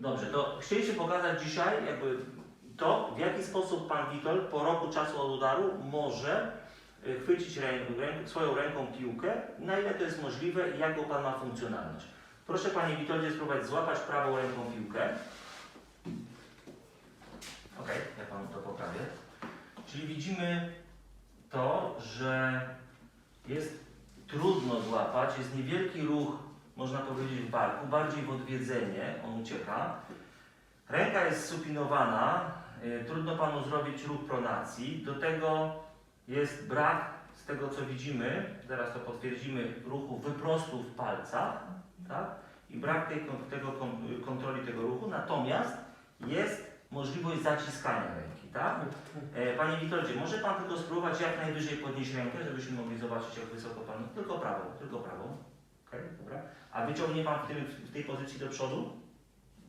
Dobrze, to chcieliście pokazać dzisiaj jakby to, w jaki sposób Pan Witold po roku czasu od udaru może y, chwycić rę, rę, swoją ręką piłkę, na ile to jest możliwe i jaką Pan ma funkcjonalność. Proszę Panie Witoldzie spróbować złapać prawą ręką piłkę. Ok, ja Panu to poprawię. Czyli widzimy to, że jest trudno złapać, jest niewielki ruch, można powiedzieć, w barku, bardziej w odwiedzenie, on ucieka. Ręka jest supinowana, y, trudno Panu zrobić ruch pronacji. Do tego jest brak, z tego co widzimy, zaraz to potwierdzimy, ruchu wyprostu w palcach, tak? I brak tej, tego, kon- kontroli tego ruchu, natomiast jest możliwość zaciskania ręki, tak? E, Panie Witoldzie, może Pan tylko spróbować jak najwyżej podnieść rękę, żebyśmy mogli zobaczyć jak wysoko Pan... Tylko prawą, tylko prawą. Okej, dobra. A wyciągnie Pan w, tym, w tej pozycji do przodu?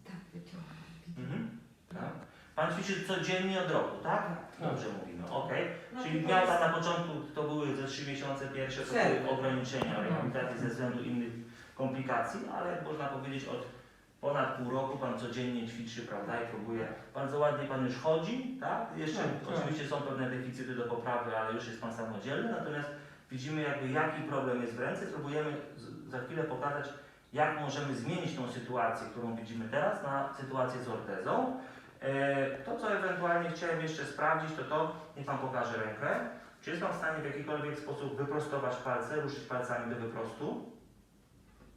Tak, wyciągam. Mhm. Tak. Pan ćwiczy codziennie od roku, tak? Tak. Dobrze mówimy, okej. No, Czyli to miał Pan na początku, to były ze trzy miesiące pierwsze, to były ograniczenia No. rehabilitacji ze względu innych komplikacji, ale można powiedzieć od ponad pół roku Pan codziennie ćwiczy, prawda, i próbuje. Bardzo ładnie Pan już chodzi, tak? Jeszcze Tak, tak. oczywiście są pewne deficyty do poprawy, ale już jest Pan samodzielny, natomiast widzimy jakby jaki problem jest w ręce, spróbujemy z- za chwilę pokazać, jak możemy zmienić tą sytuację, którą widzimy teraz, na sytuację z ortezą. E, To, co ewentualnie chciałem jeszcze sprawdzić, to to, niech Pan pokaże rękę. Czy jest Pan w stanie w jakikolwiek sposób wyprostować palce, ruszyć palcami do wyprostu?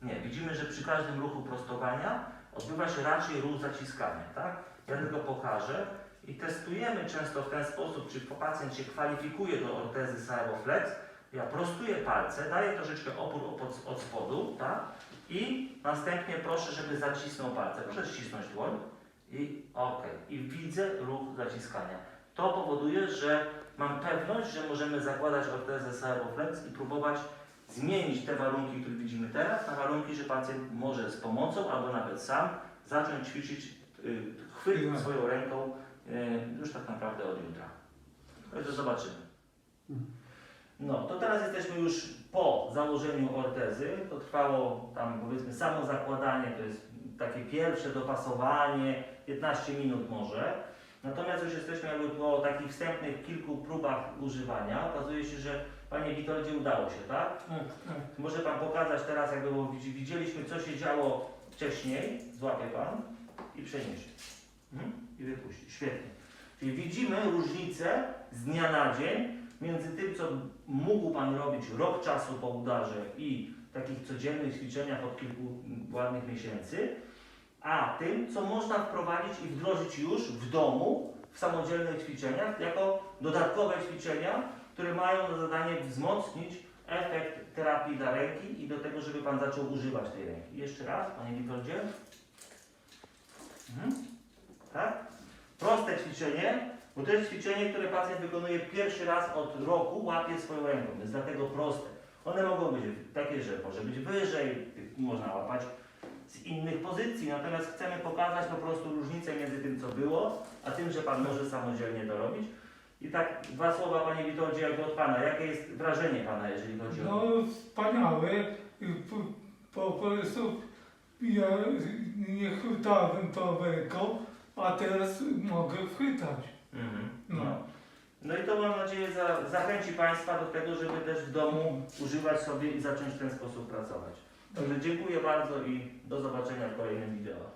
Nie. Widzimy, że przy każdym ruchu prostowania odbywa się raczej ruch zaciskania, tak? Ja tylko pokażę i testujemy często w ten sposób, czy pacjent się kwalifikuje do ortezy Saeboflex. Ja prostuję palce, daję troszeczkę opór od, od spodu, tak? I następnie proszę, żeby zacisnął palce. Proszę ścisnąć dłoń i ok. I widzę ruch zaciskania. To powoduje, że mam pewność, że możemy zakładać ortezę Saeboflex i próbować zmienić te warunki, które widzimy teraz, na warunki, że pacjent może z pomocą albo nawet sam zacząć ćwiczyć y, chwyt Tak. swoją ręką y, już tak naprawdę od jutra. Także zobaczymy. No, to teraz jesteśmy już po założeniu ortezy. To trwało tam powiedzmy samo zakładanie, to jest takie pierwsze dopasowanie, 15 minut może. Natomiast już jesteśmy jakby po takich wstępnych kilku próbach używania. Okazuje się, że Panie Witoldzie udało się, tak? Tak, tak. Może Pan pokazać teraz, jakby bo widzi- widzieliśmy, co się działo wcześniej. Złapie Pan i przeniesie. Mhm. I wypuści. Świetnie. Czyli widzimy różnicę z dnia na dzień między tym, co mógł Pan robić rok czasu po udarze i takich codziennych ćwiczeniach od kilku ładnych miesięcy, a tym, co można wprowadzić i wdrożyć już w domu, w samodzielnych ćwiczeniach, jako dodatkowe ćwiczenia, które mają za zadanie wzmocnić efekt terapii dla ręki i do tego, żeby Pan zaczął używać tej ręki. Jeszcze raz, Panie Witoldzie. Mhm. Tak? Proste ćwiczenie, bo to jest ćwiczenie, które pacjent wykonuje pierwszy raz od roku, łapie swoją ręką, więc dlatego proste. One mogą być takie, że może być wyżej, można łapać z innych pozycji, natomiast chcemy pokazać po prostu różnicę między tym, co było, a tym, że Pan może samodzielnie to robić. I tak dwa słowa, Panie Witoldzie, jakby od Pana. Jakie jest wrażenie Pana, jeżeli chodzi o... No wspaniałe. Po, po prostu ja nie chwytałem tą ręką, a teraz mogę chwytać. Mhm. No. No. no i to mam nadzieję za, zachęci Państwa do tego, żeby też w domu używać sobie i zacząć w ten sposób pracować. Także dziękuję bardzo i do zobaczenia w kolejnym wideo.